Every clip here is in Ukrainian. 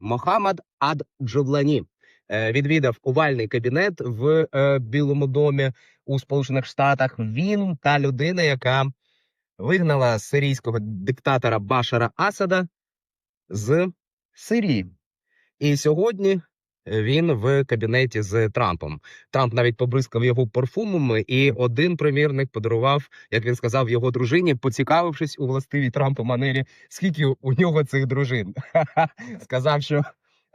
Мохаммад Ад-Джовлані е, відвідав овальний кабінет в е, Білому домі у Сполучених Штатах. Він та людина, яка вигнала сирійського диктатора Башара Асада з Сирії. І сьогодні він в кабінеті з Трампом. Трамп навіть побризкав його парфумами, і один примірник подарував, як він сказав, його дружині, поцікавившись у властивій Трампу манері, скільки у нього цих дружин. Сказав, що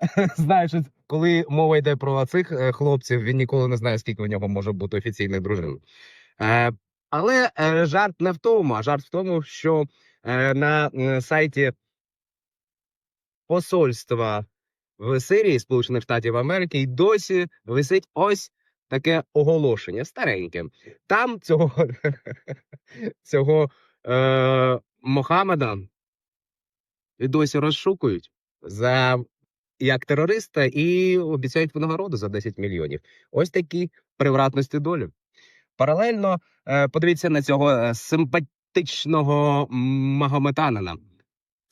знаєш, коли мова йде про цих е, хлопців, він ніколи не знає, скільки у нього може бути офіційних дружин. Е, але е, жарт не в тому, а жарт в тому, що на сайті посольства в Сирії Сполучених Штатів Америки й досі висить ось таке оголошення стареньке. Там цього, цього е, Мохаммеда і досі розшукують за як терориста і обіцяють винагороду за 10 мільйонів. Ось такі привратності долі. Паралельно е, подивіться на цього е, симпатичного магометанина.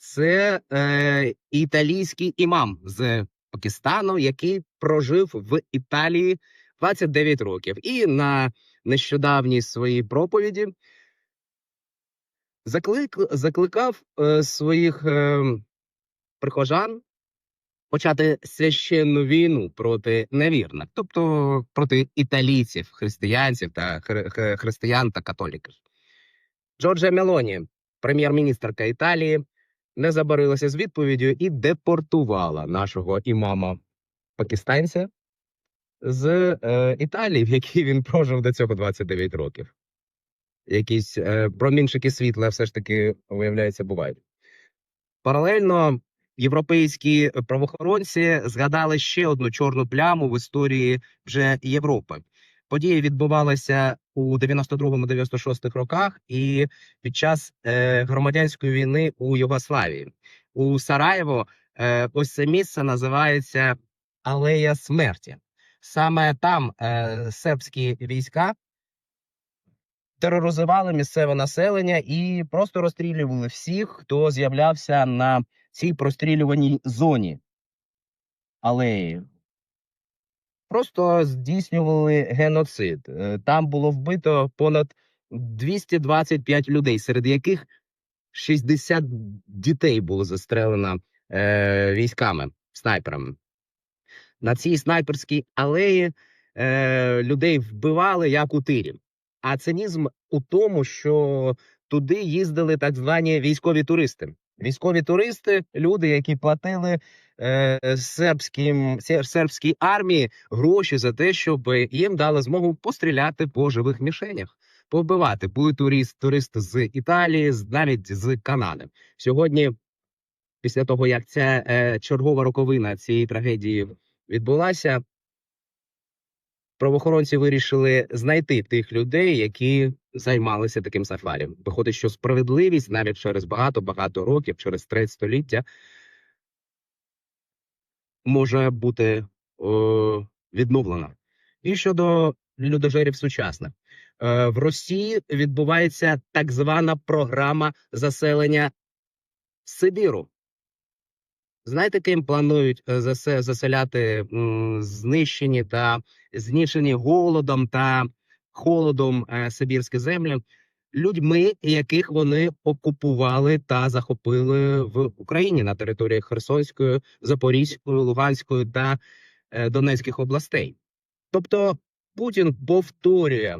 Це е, італійський імам з Пакистану, який прожив в Італії 29 років. І на нещодавній своїй проповіді заклик, закликав е, своїх е, прихожан почати священну війну проти невірних, тобто проти італійців, християнців та хри- хри- християн та католіків. Джорджа Мелоні, прем'єр-міністрка Італії, не забарилася з відповіддю і депортувала нашого імама пакистанця з е, Італії, в якій він прожив до цього 29 років. Якісь е, промінчики світла все ж таки, виявляється, бувають. Паралельно європейські правоохоронці згадали ще одну чорну пляму в історії вже Європи. Події відбувалися у 92-96 роках і під час е, громадянської війни у Югославії. У Сараєво е, ось це місце називається Алея Смерті. Саме там е, сербські війська тероризували місцеве населення і просто розстрілювали всіх, хто з'являвся на цій прострілюваній зоні алеї. Просто здійснювали геноцид. Е, Там було вбито понад 225 людей, серед яких 60 дітей було застрелено е, військами, снайперами. На цій снайперській алеї е, людей вбивали як у тирі. А цинізм у тому, що туди їздили так звані військові туристи. Військові туристи, люди, які платили сербським сербській армії гроші за те, щоб їм дали змогу постріляти по живих мішенях, повбивати. Були турист, туристи з Італії, навіть з Канади. Сьогодні, після того як ця е, чергова роковина цієї трагедії відбулася, правоохоронці вирішили знайти тих людей, які займалися таким сафарі. Виходить, що справедливість навіть через багато-багато років, через треть століття, може бути о, відновлена. І щодо людожерів сучасних. Е, в Росії відбувається так звана програма заселення Сибіру. Знаєте, ким планують е, заселяти знищені та знищені голодом та холодом е, сибірські землі людьми, яких вони окупували та захопили в Україні на територіях Херсонської, Запорізької, Луганської та е, Донецьких областей. Тобто Путін повторює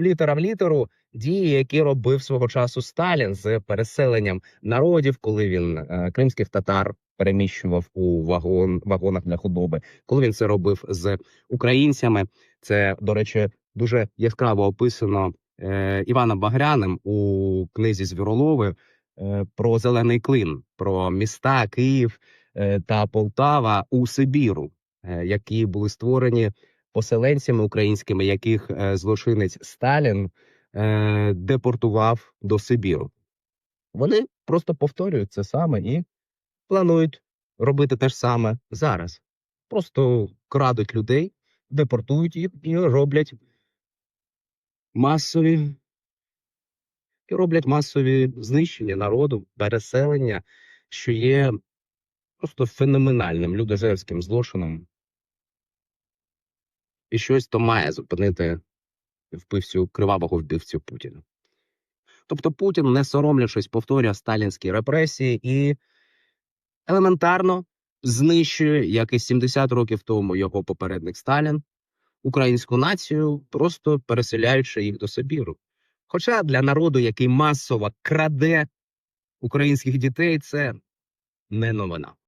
літера в літеру дії, які робив свого часу Сталін з переселенням народів, коли він е, кримських татар переміщував у вагон вагонах для худоби, коли він це робив з українцями. Це, до речі, дуже яскраво описано Іваном Багряним у книзі Звіролови е, про зелений клин, про міста Київ е, та Полтава у Сибіру, е, які були створені поселенцями українськими, яких е, злочинець Сталін е, депортував до Сибіру. Вони просто повторюють це саме і планують робити те ж саме зараз. Просто крадуть людей, депортують їх і роблять масові і роблять масові знищення народу, переселення, що є просто феноменальним людожерським злочином. І щось то має зупинити вбивцю кривавого вбивцю Путіна. Тобто Путін, не соромлячись, повторює сталінські репресії і елементарно знищує, як і 70 років тому його попередник Сталін, українську націю, просто переселяючи їх до Сибіру. Хоча для народу, який масово краде українських дітей, це не новина.